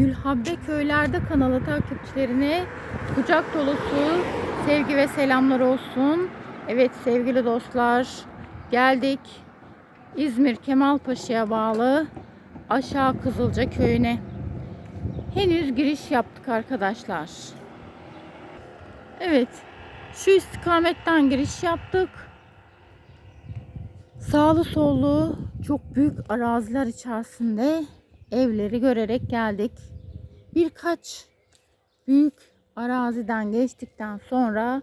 Gülhabbe Köylerde kanalı takipçilerine kucak dolusu sevgi ve selamlar olsun. Evet sevgili dostlar geldik İzmir Kemalpaşa'ya bağlı Aşağı Kızılca köyüne. Henüz giriş yaptık arkadaşlar. Evet şu istikametten giriş yaptık. Sağlı sollu çok büyük araziler içerisinde evleri görerek geldik. Birkaç büyük araziden geçtikten sonra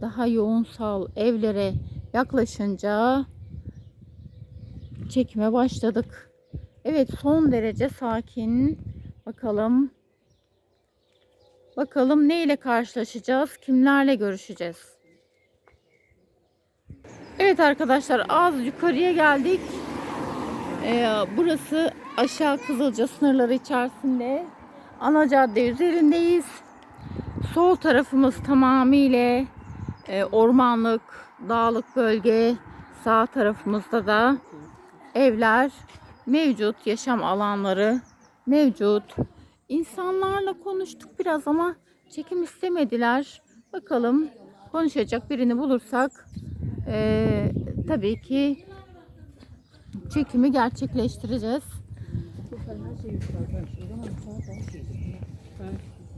daha yoğunsal evlere yaklaşınca çekime başladık. Evet son derece sakin. Bakalım. Bakalım ne ile karşılaşacağız? Kimlerle görüşeceğiz? Evet arkadaşlar az yukarıya geldik. Ee, burası aşağı Kızılca sınırları içerisinde. Ana cadde üzerindeyiz. Sol tarafımız tamamıyla e, ormanlık, dağlık bölge. Sağ tarafımızda da evler mevcut, yaşam alanları mevcut. İnsanlarla konuştuk biraz ama çekim istemediler. Bakalım konuşacak birini bulursak e, tabii ki çekimi gerçekleştireceğiz.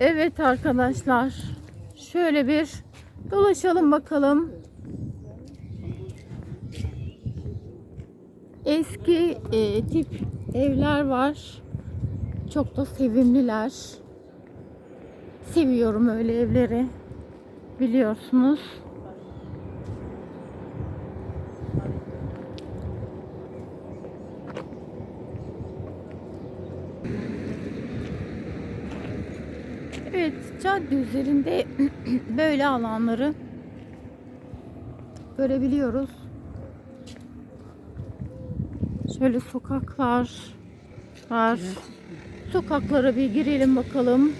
Evet arkadaşlar. Şöyle bir dolaşalım bakalım. Eski e, tip evler var. Çok da sevimliler. Seviyorum öyle evleri. Biliyorsunuz. Evet, cadde üzerinde böyle alanları görebiliyoruz. Şöyle sokaklar var. Sokaklara bir girelim bakalım.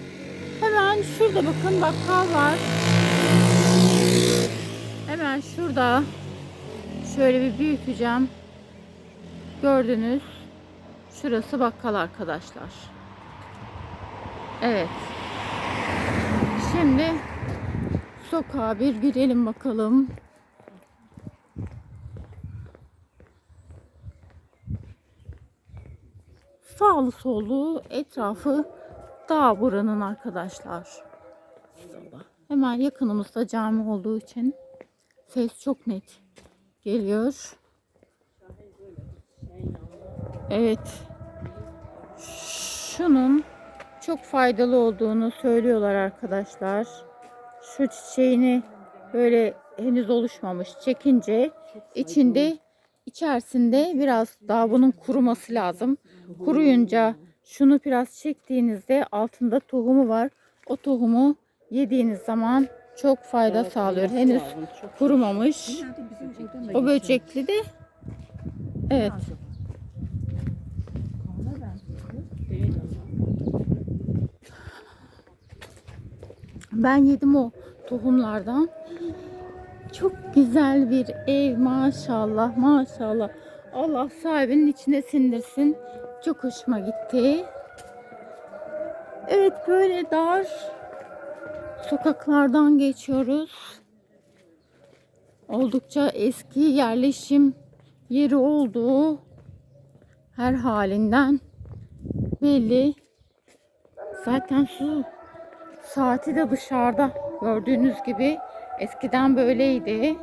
Hemen şurada bakın bakkal var. Hemen şurada şöyle bir büyüteceğim. Gördünüz. Şurası bakkal arkadaşlar. Evet. Şimdi sokağa bir girelim bakalım. Sağlı sollu etrafı dağ buranın arkadaşlar. Hemen yakınımızda cami olduğu için ses çok net geliyor. Evet. Şunun çok faydalı olduğunu söylüyorlar arkadaşlar. Şu çiçeğini böyle henüz oluşmamış çekince içinde içerisinde biraz daha bunun kuruması lazım. Kuruyunca şunu biraz çektiğinizde altında tohumu var. O tohumu yediğiniz zaman çok fayda sağlıyor. Henüz kurumamış. O böcekli de evet. Ben yedim o tohumlardan. Çok güzel bir ev maşallah maşallah. Allah sahibinin içine sindirsin. Çok hoşuma gitti. Evet böyle dar sokaklardan geçiyoruz. Oldukça eski yerleşim yeri olduğu her halinden belli. Zaten su saati de dışarıda gördüğünüz gibi eskiden böyleydi.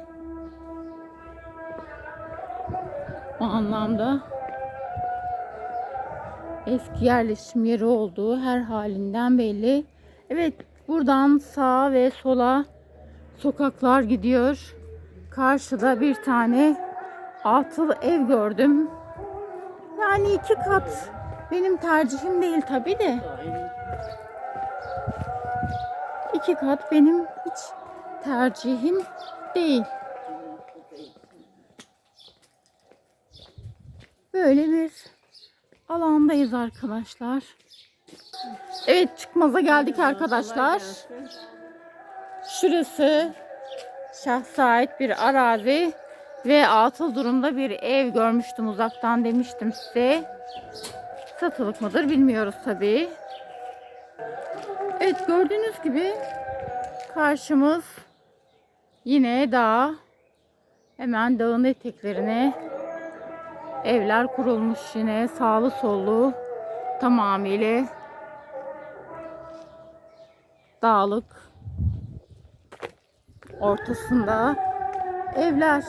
O anlamda eski yerleşim yeri olduğu her halinden belli. Evet buradan sağa ve sola sokaklar gidiyor. Karşıda bir tane atıl ev gördüm. Yani iki kat benim tercihim değil tabi de. İki kat benim hiç tercihim değil. Böyle bir alandayız arkadaşlar. Evet çıkmaza geldik arkadaşlar. Şurası şahsa ait bir arazi ve atıl durumda bir ev görmüştüm uzaktan demiştim size. Satılık mıdır bilmiyoruz tabii. Evet gördüğünüz gibi karşımız yine dağ. Hemen dağın eteklerine evler kurulmuş yine sağlı sollu tamamıyla dağlık ortasında evler.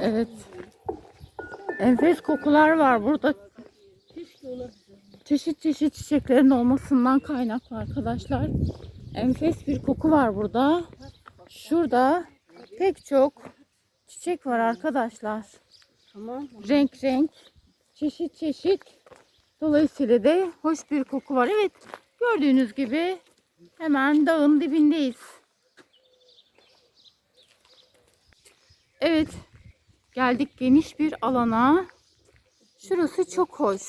Evet. Enfes kokular var burada. Çeşit çeşit çiçeklerin olmasından kaynaklı arkadaşlar. Enfes bir koku var burada. Şurada pek çok çiçek var arkadaşlar. Renk renk, çeşit çeşit. Dolayısıyla da hoş bir koku var. Evet, gördüğünüz gibi hemen dağın dibindeyiz. Evet, geldik geniş bir alana. Şurası çok hoş.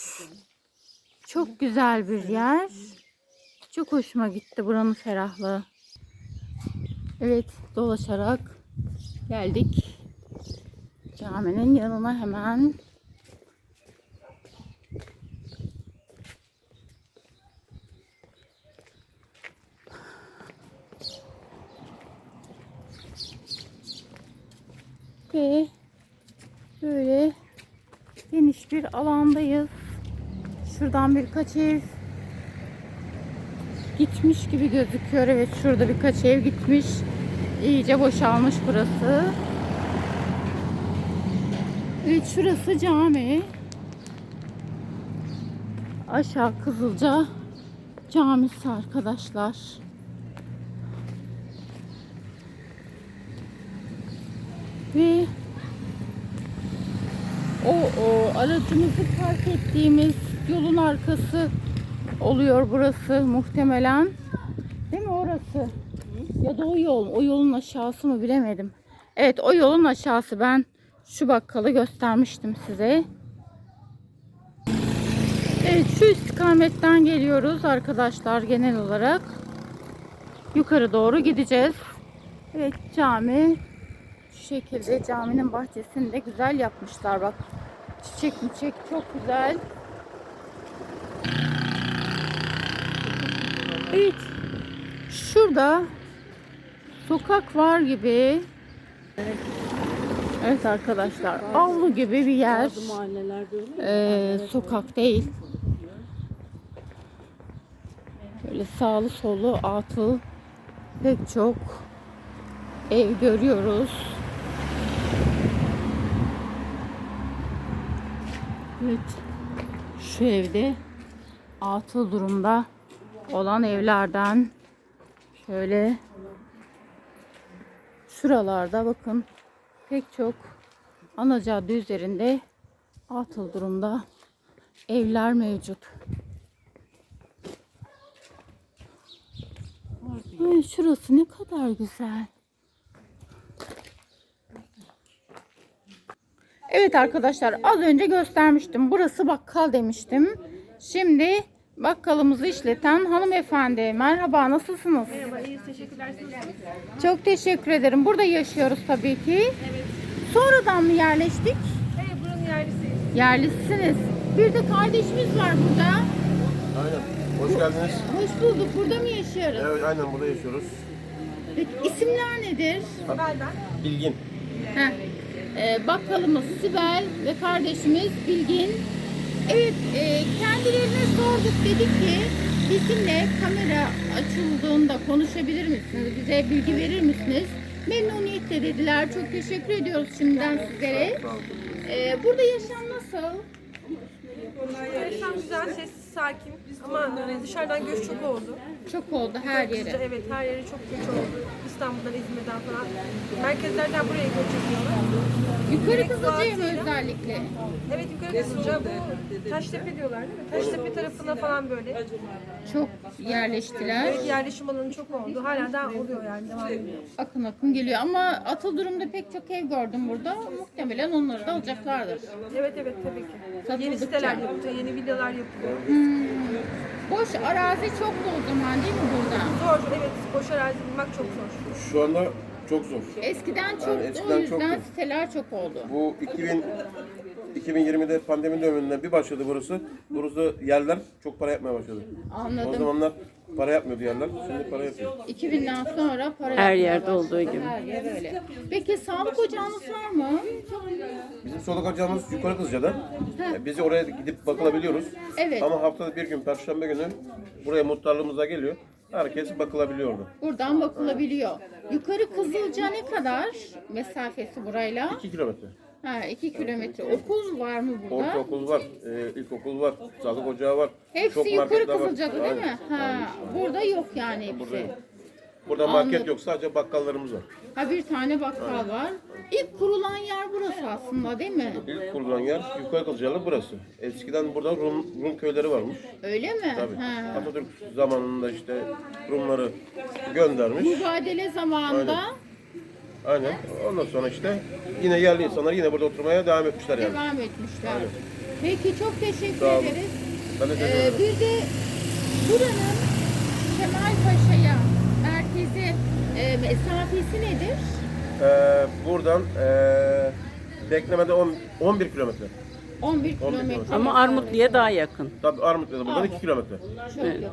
Çok güzel bir yer. Çok hoşuma gitti buranın ferahlığı. Evet, dolaşarak geldik. Caminin yanına hemen. Ve böyle geniş bir alandayız. Şuradan birkaç ev gitmiş gibi gözüküyor. Evet şurada birkaç ev gitmiş. İyice boşalmış burası. Evet şurası cami. Aşağı Kızılca camisi arkadaşlar. Ve o, o aracımızı park ettiğimiz yolun arkası oluyor burası muhtemelen. Değil mi orası? Ya da o yol, o yolun aşağısı mı bilemedim. Evet o yolun aşağısı ben şu bakkalı göstermiştim size. Evet şu istikametten geliyoruz arkadaşlar genel olarak. Yukarı doğru gideceğiz. Evet cami şu şekilde caminin bahçesini de güzel yapmışlar bak. Çiçek çiçek çok güzel. Evet. Şurada sokak var gibi. Evet arkadaşlar avlu gibi bir yer. Ee, sokak değil. Böyle sağlı sollu atıl pek çok ev görüyoruz. Evet. Şu evde atıl durumda olan evlerden şöyle şuralarda bakın pek çok ana cadde üzerinde atıl durumda evler mevcut. Ay şurası ne kadar güzel. Evet arkadaşlar az önce göstermiştim. Burası bakkal demiştim. Şimdi bakkalımızı işleten hanımefendi. Merhaba nasılsınız? Merhaba, iyiyiz. Teşekkürler. Siz? Çok teşekkür ederim. Burada yaşıyoruz tabii ki. Evet. Sonradan mı yerleştik? Evet, buranın yerlisiyiz. Yerlisiniz. Bir de kardeşimiz var burada. Aynen. Hoş geldiniz. Hoş bulduk. Burada mı yaşıyoruz? Evet aynen burada yaşıyoruz. Peki isimler nedir? Bilgin. Heh. Ee, bakkalımız Sibel ve kardeşimiz Bilgin. Evet, e, kendilerine sorduk. Dedik ki bizimle kamera açıldığında konuşabilir misiniz? Bize bilgi verir misiniz? Memnuniyetle dediler. Çok teşekkür ediyoruz şimdiden sizlere. Ee, burada yaşam nasıl? Yaşam güzel, sessiz, sakin. Ama dışarıdan göç çok oldu. Çok oldu her yere. Evet, her yere çok göç oldu. İstanbul'dan, İzmir'den falan. Merkezlerden buraya göç ediyorlar. Yukarı Kızılca'ya mı özellikle? Evet, yukarı Kızılca bu Taştepe diyorlar değil mi? Taştepe tarafına falan böyle. Çok yerleştiler. Evet, yerleşim alanı çok oldu. Hala da oluyor yani, devam ediyor. Akın akın geliyor ama atıl durumda pek çok ev gördüm burada. Muhtemelen onları da alacaklardır. Evet, evet tabii ki. Yeni siteler yapılıyor, yeni villalar yapılıyor. Boş arazi çoktu o zaman değil mi burada? Zor, evet. Boş arazi bulmak çok zor. Şu anda Çok zor. Eskiden çok o eskiden yüzden çoktu. siteler çok oldu. Bu 2000 2020'de pandemi döneminde bir başladı burası. Burası yerler çok para yapmaya başladı. O Anladım. zamanlar para yapmıyordu yerler. Şimdi para yapıyor. 2000'den sonra para Her yapmaya yerde olduğu gibi. Her yer öyle. Peki sağlık ocağınız var mı? Bizim soluk ocağımız yukarı Kızıca'da. E, Bizi oraya gidip bakılabiliyoruz. Evet. Ama haftada bir gün Perşembe günü buraya muhtarlığımıza geliyor. Herkes bakılabiliyor orada. Buradan bakılabiliyor. Yukarı Kızılca ne kadar mesafesi burayla? 2 kilometre. Ha 2 kilometre. Okul var mı burada? Ortaokul var, e, ilkokul var, sağlık ocağı var. Hepsi çok yukarı marketler var. Kızılca'da değil Aynen. mi? Ha, burada yok yani hepsi. Burada yok. Burada market Anladım. yok, sadece bakkallarımız var. Ha bir tane bakkal var. İlk kurulan yer burası aslında değil mi? İlk kurulan yer Yukarı Kızılcalı burası. Eskiden burada Rum, Rum köyleri varmış. Öyle mi? Tabii. Ha. Atatürk zamanında işte Rumları göndermiş. Mübadele zamanında Aynen. Ondan sonra işte yine yerli insanlar yine burada oturmaya devam etmişler yani. devam etmişler. Peki çok teşekkür Sağ olun. ederiz. Ben de teşekkür Ee, ederim. bir de buranın Kemal Paşa'ya merkezi e, mesafesi nedir? Ee, buradan ee, beklemede 10, 11 kilometre. 11 kilometre. Ama Armutlu'ya daha yakın. Tabii Armutlu'da buradan 2 kilometre. Çok yakın.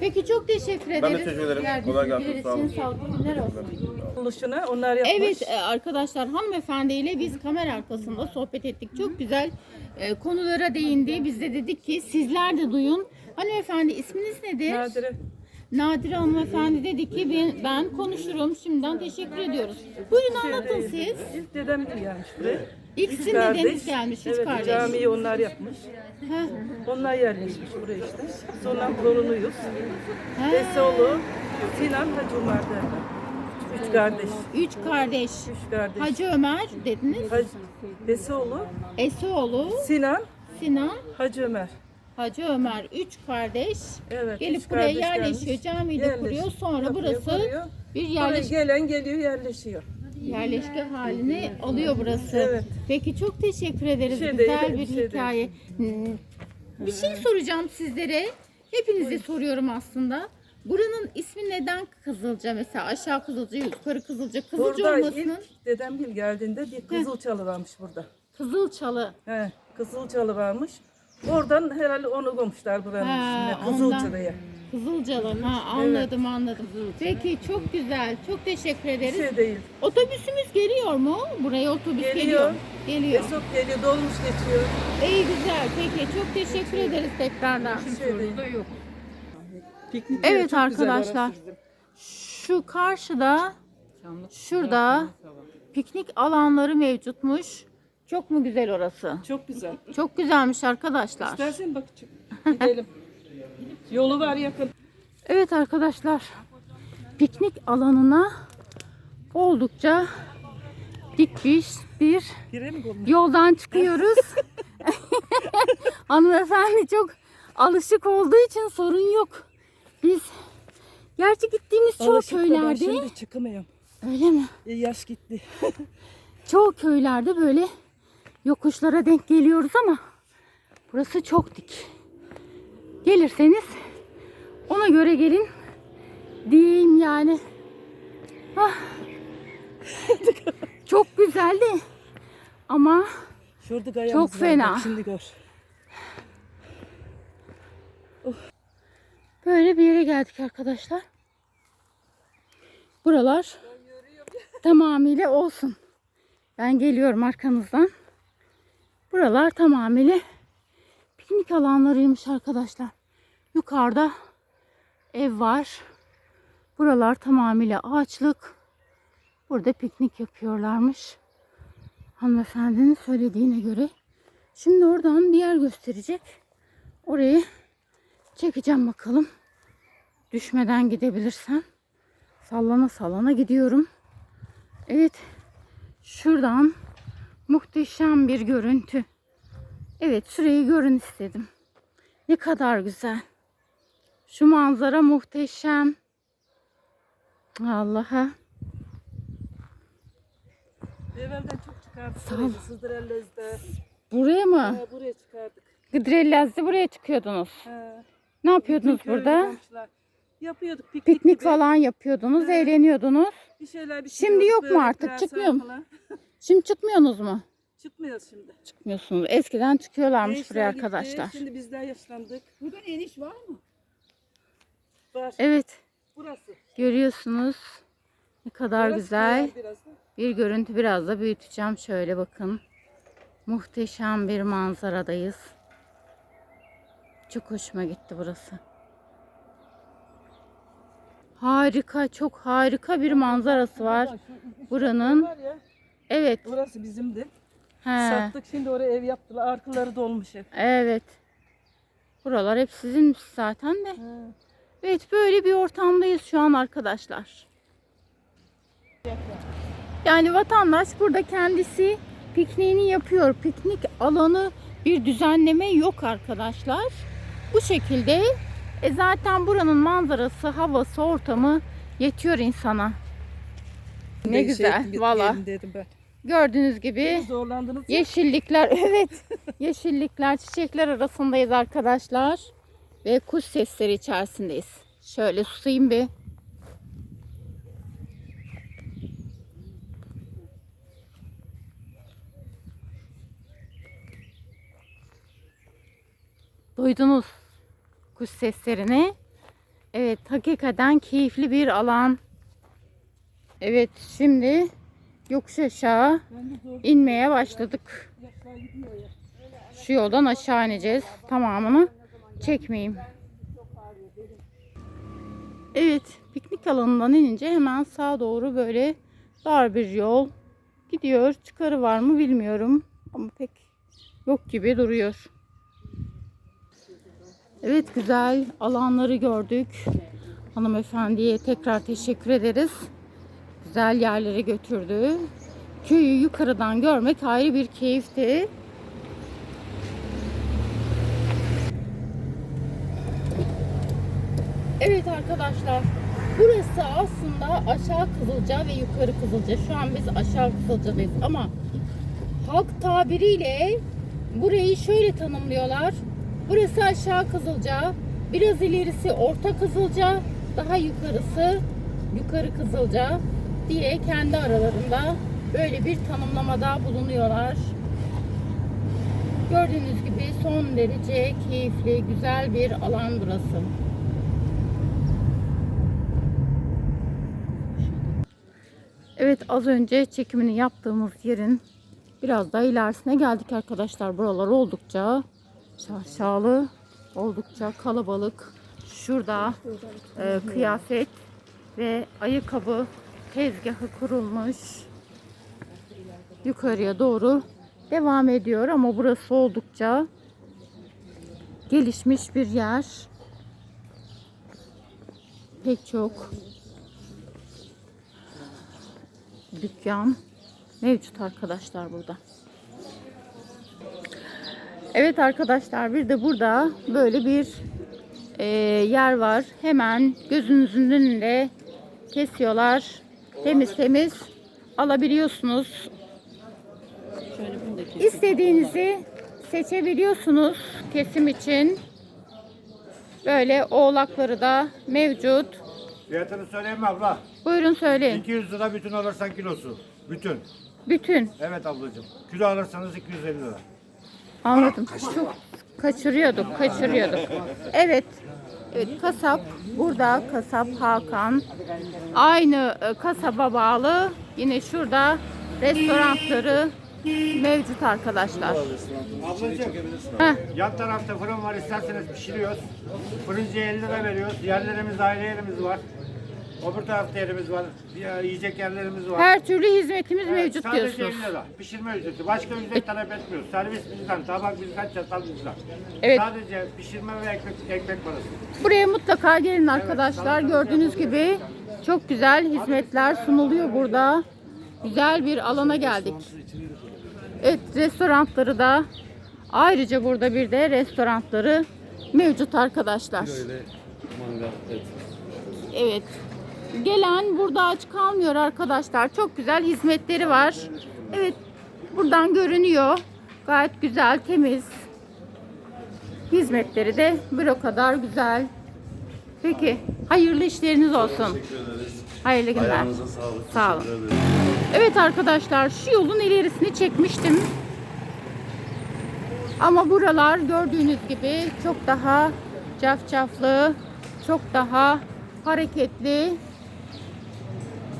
Peki çok teşekkür ederiz. Ben de teşekkür ederim. Verdiğiniz Kolay gelsin, sağ olun. Sağlıklı günler olsun. onlar yapmış. Evet e, arkadaşlar hanımefendiyle biz kamera arkasında sohbet ettik. Çok güzel e, konulara değindi. Biz de dedik ki sizler de duyun. Hanımefendi isminiz nedir? Nadire Nadire hanımefendi dedi ki ben, ben konuşurum. Şimdiden teşekkür ediyoruz. Buyurun anlatın siz. ilk dedem gelmiş buraya. Sizin kardeş. dedeniz gelmiş. Üç evet, kardeş. camiyi onlar yapmış. Heh, Onlar yerleşmiş buraya işte. Biz ondan torunuyuz. Besoğlu, Sinan, Hacı derler. Üç kardeş. Üç kardeş. Üç kardeş. Hacı Ömer dediniz. Hacı, Besoğlu, Esoğlu, Sinan, Sinan, Hacı Ömer. Hacı Ömer. Üç kardeş. Evet. Gelip üç buraya kardeş yerleşiyor. gelmiş. Camiyi de Yerleş- kuruyor. Sonra yapıyor, burası kuruyor. bir Buraya gelen geliyor yerleşiyor. Yerleşke halini alıyor burası. Evet. Peki çok teşekkür ederiz. Bir şey Güzel değil, bir bir şey hikaye. Hmm. Bir şey soracağım sizlere. Hepinize soruyorum aslında. Buranın ismi neden Kızılca mesela aşağı Kızılca yukarı Kızılca Kızılca Burada olmasının ilk dedem Gil geldiğinde bir kızılçalı varmış burada. Kızılçalı He, Kızılcalı varmış. Oradan herhalde onu koymuşlar buranın Ha, ismine. ondan. Kızılcalı ha anladım anladım. Peki çok güzel. Çok teşekkür Bir ederiz. şey değil. Otobüsümüz geliyor mu? Buraya otobüs Geliyor. geliyor. Geliyor. Esot geliyor, dolmuş geçiyor. İyi güzel. Peki çok teşekkür ederiz tekrardan. Bir şey değil. Piknik yeri Evet çok güzel arkadaşlar. orası bizim. Şu karşıda şurada piknik alanları mevcutmuş. Çok mu güzel orası? Çok güzel. Çok güzelmiş arkadaşlar. İstersen bak çık. Gidelim. Yolu var yakın. Evet arkadaşlar. Piknik alanına oldukça dikmiş bir yoldan çıkıyoruz. Hanımefendi çok alışık olduğu için sorun yok. Biz gerçi gittiğimiz çoğu Alışık da ben köylerde Şimdi çıkamıyorum. öyle mi? E, yaş gitti. Çoğu köylerde böyle yokuşlara denk geliyoruz ama burası çok dik. Gelirseniz ona göre gelin diyeyim yani. Ah. çok güzeldi ama Şurada gayamız Çok var, fena. bak Şimdi gör. Böyle bir yere geldik arkadaşlar. Buralar tamamıyla olsun. Ben geliyorum arkanızdan. Buralar tamamıyla piknik alanlarıymış arkadaşlar. Yukarıda ev var. Buralar tamamıyla ağaçlık. Burada piknik yapıyorlarmış. Hanımefendinin söylediğine göre. Şimdi oradan bir yer gösterecek. Orayı Çekeceğim bakalım. Düşmeden gidebilirsem. Sallana sallana gidiyorum. Evet. Şuradan muhteşem bir görüntü. Evet şurayı görün istedim. Ne kadar güzel. Şu manzara muhteşem. Allah'a. Evvelden çok çıkardık. Sağ ol. Sızdırellez'de. Buraya mı? Ha, buraya çıkardık. Gıdrellez'de buraya çıkıyordunuz. Ha. Ne yapıyordunuz Köyde burada? komşular. Yapıyorduk piknik, Piknik gibi. falan yapıyordunuz, Evet. eğleniyordunuz. Bir şeyler Şimdi yok mu artık? Çıkmıyor mu? Şimdi çıkmıyorsunuz mu? Çıkmıyoruz şimdi. Çıkmıyorsunuz. Eskiden çıkıyorlarmış Gençler buraya gitti, arkadaşlar. Şimdi bizler yaşlandık. Bugün eniş var mı? Var. Evet, Burası. görüyorsunuz. Ne kadar Burası güzel. kayar biraz da. Bir görüntü biraz da büyüteceğim. Şöyle bakın. Muhteşem bir manzaradayız. Çok hoşuma gitti burası. Harika, çok harika bir manzarası var buranın. Var ya, Evet. burası bizimdi. He, Sattık şimdi oraya ev yaptılar. Arkaları dolmuş ev. evet. Buralar hep sizinmiş zaten de. Evet böyle bir ortamdayız şu an arkadaşlar. Yani vatandaş burada kendisi pikniğini yapıyor. Piknik alanı bir düzenleme yok arkadaşlar. Bu şekilde e zaten buranın manzarası, havası, ortamı yetiyor insana. Ne güzel valla. Gördüğünüz gibi Zorlandınız? Yeşillikler evet. Yeşillikler, çiçekler arasındayız arkadaşlar. Ve kuş sesleri içerisindeyiz. Şöyle susayım bir. Duydunuz kuş seslerini. Evet, hakikaten keyifli bir alan. Evet, şimdi yokuş aşağı inmeye başladık. Şu yoldan aşağı ineceğiz. Tamamını çekmeyeyim. Evet, piknik alanından inince hemen sağa doğru böyle dar bir yol gidiyor. Çıkarı var mı bilmiyorum ama pek yok gibi duruyor. Evet, güzel alanları gördük. Hanımefendiye tekrar teşekkür ederiz. Güzel yerlere götürdü. Köyü yukarıdan görmek ayrı bir keyifti. Evet arkadaşlar. Burası aslında aşağı Kızılca ve yukarı Kızılca. Şu an biz aşağı Kızılca'dayız ama halk tabiriyle burayı şöyle tanımlıyorlar. Burası aşağı Kızılca, biraz ilerisi Orta Kızılca, daha yukarısı yukarı Kızılca diye kendi aralarında böyle bir tanımlamada bulunuyorlar. Gördüğünüz gibi son derece keyifli, güzel bir alan burası. Evet az önce çekimini yaptığımız yerin biraz daha ilerisine geldik arkadaşlar. Buralar oldukça şaşalı, oldukça kalabalık. Şurada e, kıyafet ve ayakkabı tezgahı kurulmuş. Yukarıya doğru devam ediyor ama burası oldukça gelişmiş bir yer. Pek çok dükkan mevcut arkadaşlar burada. Evet arkadaşlar bir de burada böyle bir e, yer var. Hemen gözünüzün önünde kesiyorlar. Temiz temiz alabiliyorsunuz. İstediğinizi seçebiliyorsunuz kesim için. Böyle oğlakları da mevcut. Fiyatını söyleyeyim mi abla? Buyurun söyleyin. 200 lira bütün alırsan kilosu. Bütün. Bütün. Evet ablacığım. Kilo alırsanız 250 lira. Anladım. Çok kaçırıyorduk, kaçırıyorduk. Evet. Evet, kasap burada kasap Hakan. Aynı e, kasaba bağlı yine şurada restoranları mevcut arkadaşlar. Ablacığım Heh, yan tarafta fırın var isterseniz pişiriyoruz. Fırıncıya 50 lira veriyoruz. Yerlerimiz aile yerimiz var. Öbür tarafta yerimiz var. Ya, Yiyecek yerlerimiz var. her türlü hizmetimiz Evet, mevcut sadece diyorsunuz. 50 lira. Pişirme ücreti. Başka ücret talep etmiyoruz. Servis bizden, tabak bizden, çatal bizden. Evet. Sadece pişirme ve ekmek, ekmek parası. Buraya mutlaka gelin arkadaşlar. Gördüğünüz gibi çok güzel hizmetler sunuluyor burada. Güzel bir alana geldik. Evet restoranları da ayrıca burada bir de restoranları mevcut arkadaşlar. Evet. Gelen burada aç kalmıyor arkadaşlar. Çok güzel hizmetleri var. Evet. Buradan görünüyor. Gayet güzel, temiz. Hizmetleri de bir o kadar güzel. Peki Hayırlı işleriniz olsun. Hayırlı günler. Ayağınıza sağlık. Sağ olun. Evet arkadaşlar şu yolun ilerisini çekmiştim. Ama buralar gördüğünüz gibi çok daha cafcaflı, çok daha hareketli,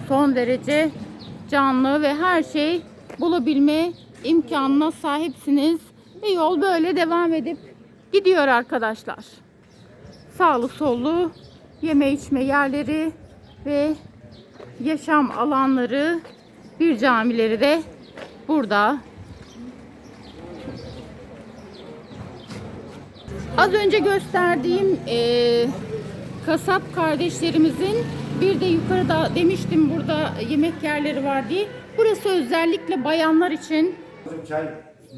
son derece canlı ve her şey bulabilme imkanına sahipsiniz. Ve yol böyle devam edip gidiyor arkadaşlar. Sağlı sollu yeme içme yerleri ve yaşam alanları bir camileri de burada. Az önce gösterdiğim eee, kasap kardeşlerimizin bir de yukarıda demiştim burada yemek yerleri var diye. Burası özellikle bayanlar için. Çay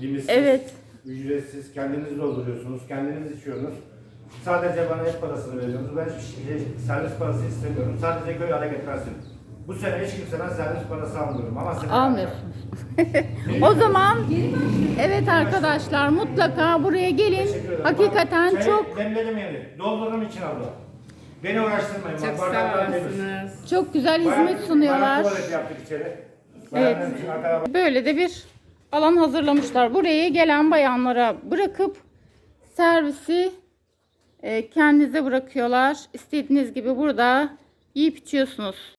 limitsiz, Evet. ücretsiz, kendiniz dolduruyorsunuz, kendiniz içiyorsunuz. Sadece bana et parasını veriyorsunuz. Ben hiçbir şey, servis parası istemiyorum. Sadece köy hareketlensin. Bu sene hiç kimseden servis parası almıyorum ama seni Almıyorsunuz. o zaman evet arkadaşlar mutlaka buraya gelin. Hakikaten Çayı çok demledim yani. Doldurum için abla. Beni uğraştırmayın. Çok Bak, sağ bardaklar temiz. olasınız. çok güzel hizmet Bayan- sunuyorlar. bayan tuvalet yaptık içeri. Evet. İçin arka- Böyle de bir alan hazırlamışlar. Buraya gelen bayanlara bırakıp servisi e, kendinize bırakıyorlar. İstediğiniz gibi burada yiyip içiyorsunuz.